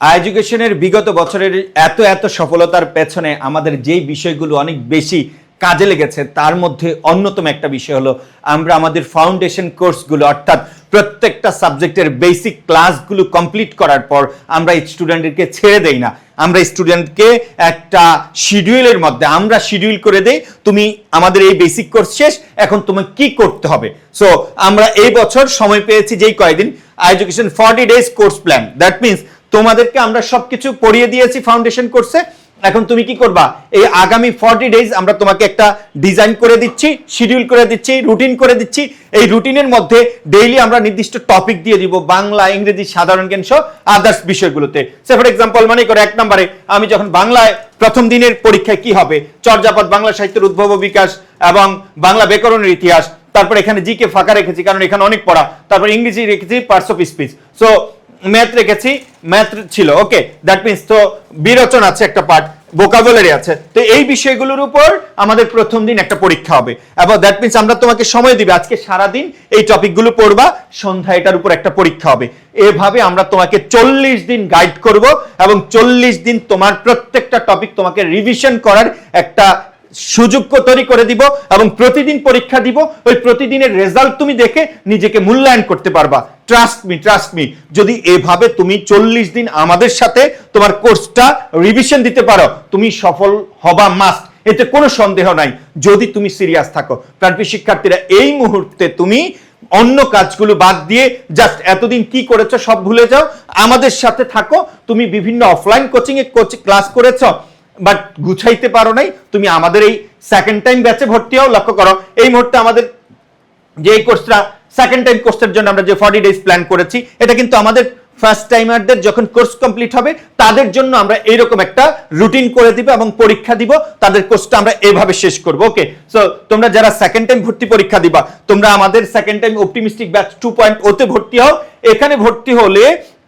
এডুকেশনের বিগত বছরের এত এত সফলতার পেছনে আমাদের যেই বিষয়গুলো অনেক বেশি কাজে লেগেছে, তার মধ্যে অন্যতম একটা বিষয় হলো আমরা আমাদের ফাউন্ডেশন কোর্সগুলো অর্থাৎ প্রত্যেকটা সাবজেক্টের বেসিক ক্লাসগুলো কমপ্লিট করার পর আমরা স্টুডেন্টদেরকে ছেড়ে দেই না। আমরা স্টুডেন্টকে একটা শিডিউলের মধ্যে, আমরা শিডিউল করে দেই, তুমি আমাদের এই বেসিক কোর্স শেষ, এখন তোমাকে কি করতে হবে? সো আমরা এই বছর সময় পেয়েছি যেই কয়েকদিন education forty days course plan that means তোমাদেরকে আমরা সবকিছু পড়িয়ে দিয়েছি ফাউন্ডেশন কোর্সে এখন তুমি কি করবা? এই আগামী ফর্টি ডেজ আমরা তোমাকে একটা ডিজাইন করে দিচ্ছি শিডিউল করে দিচ্ছি রুটিন করে দিচ্ছি। এই রুটিনের মধ্যে ডেইলি আমরা নির্দিষ্ট টপিক দিয়ে দিব, বাংলা, ইংরেজি, সাধারণ জ্ঞান সহ আদার্স বিষয়গুলোতে। সে ফর এক্সাম্পল মানে করে এক নম্বরে, আমি যখন বাংলায় প্রথম দিনের পরীক্ষায় কি হবে? চর্যাপদ বাংলা সাহিত্যের উদ্ভব বিকাশ এবং বাংলা ব্যাকরণের ইতিহাস, তারপর এখানে জিকে ফাঁকা রেখেছি, কারণ এখানে অনেক পড়া, তারপর ইংরেজি রেখেছি parts of speech so math রেখেছি, ম্যাথ ছিল ওকে দ্যাট মিনস তো বিরচন আছে একটা পার্ট ভোকাবুলারি আছে। তো এই বিষয়গুলোর উপর আমাদের প্রথম দিন একটা পরীক্ষা হবে। এবং দ্যাট মিনস আমরা তোমাকে সময় দিবে, আজকে সারা দিন এই টপিকগুলো পড়বা, সন্ধ্যা এটার উপর একটা পরীক্ষা হবে। এভাবে আমরা তোমাকে চল্লিশ দিন গাইড করব এবং চল্লিশ দিন তোমার প্রত্যেকটা টপিক তোমাকে রিভিশন করার একটা সুযোগ তৈরি করে দিব এবং প্রতিদিন পরীক্ষা দিব, ওই প্রতিদিনের রেজাল্ট তুমি দেখে নিজেকে মূল্যায়ন করতে পারবা। ট্রাস্ট মি ট্রাস্ট মি যদি এভাবে তুমি চল্লিশ দিন আমাদের সাথে তোমার কোর্সটা রিভিশন দিতে পারো, তুমি সফল হবা মাস্ট এতে কোনো সন্দেহ নাই। যদি তুমি সিরিয়াস থাকো, প্রাণপ্রিয় শিক্ষার্থীরা, এই মুহূর্তে তুমি অন্য কাজগুলো বাদ দিয়ে জাস্ট এতদিন কি করেছ সব ভুলে যাও। আমাদের সাথে থাকো। তুমি বিভিন্ন অফলাইন কোচিং এ ক্লাস করেছ। বাট গুছাইতে পারো নাই, তুমি আমাদের এই সেকেন্ড টাইম ব্যাচে ভর্তি হও, লক্ষ্য করো, এই মুহূর্তে আমাদের যে এই কোর্সটা সেকেন্ড টাইম কোর্সের জন্য আমরা যে ফর্টি ডেজ প্ল্যান করেছি, এটা কিন্তু আমাদের ফার্স্ট টাইমারদের যখন কোর্স কমপ্লিট হবে, তাদের জন্য আমরা এইরকম একটা রুটিন করে দিব এবং পরীক্ষা দিব, তাদের কোর্সটা আমরা এভাবে শেষ করব ওকে সো তোমরা যারা সেকেন্ড টাইম ভর্তি পরীক্ষা দিবা, তোমরা আমাদের second time optimistic batch two point ওতে ভর্তি হও, এখানে ভর্তি হলে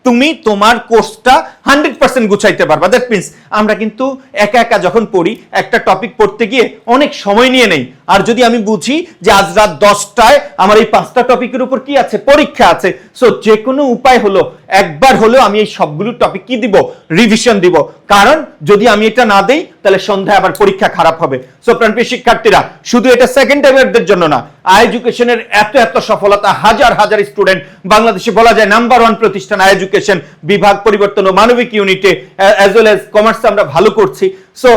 তুমি তোমার কোর্সটা হান্ড্রেড পার্সেন্ট গুছাইতে পারবা। দ্যাট মিনস আমরা কিন্তু একা একা যখন পড়ি, একটা টপিক পড়তে গিয়ে অনেক সময় নিয়ে নেই। আর যদি আমি বুঝি যে আজ রাত দশটায় আমার এই পাঁচটা টপিকের উপর কি আছে, পরীক্ষা আছে সো যে কোনো উপায় হলো, একবার হলেও আমি এই সবগুলো টপিক কি দিব? রিভিশন দিব। কারণ যদি আমি এটা না দেই, তাহলে সন্ধ্যায় আবার পরীক্ষা খারাপ হবে। সো প্রাণপ্রিয় শিক্ষার্থীরা, শুধু এটা সেকেন্ড টাইমারদের জন্য না আই এডুকেশনের এত এত সফলতা, হাজার হাজার স্টুডেন্ট বাংলাদেশে বলা যায় নাম্বার ওয়ান প্রতিষ্ঠান আই এডুকেশন বিভাগ পরিবর্তন ও মানবিক ইউনিটে অ্যাজ ওয়েল এজ কমার্স আমরা ভালো করছি। সো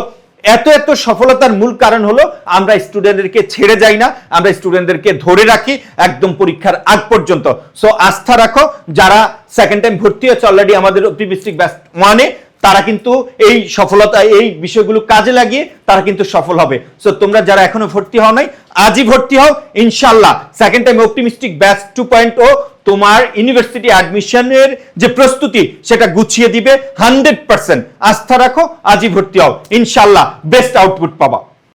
এত এত সফলতার মূল কারণ হলো আমরা স্টুডেন্টদেরকে ছেড়ে যাই না, আমরা স্টুডেন্টদেরকে ধরে রাখি একদম পরীক্ষার আগ পর্যন্ত। সো আস্থা রাখো, যারা সেকেন্ড টাইম ভর্তি হচ্ছে অলরেডি আমাদের অপটিমিস্টিক ব্যাচ ওয়ানে তারা কিন্তু এই সফলতা, এই বিষয়গুলো কাজে লাগিয়ে তারা কিন্তু সফল হবে। সো তোমরা যারা এখনও ভর্তি হও নাই, আজই ভর্তি হও। ইনশাল্লাহ second time optimistic batch two point O তোমার ইউনিভার্সিটি অ্যাডমিশনের যে প্রস্তুতি, সেটা গুছিয়ে দিবে হান্ড্রেড পার্সেন্ট আস্থা রাখো, আজই ভর্তি হও। ইনশাল্লাহ বেস্ট আউটপুট পাবা।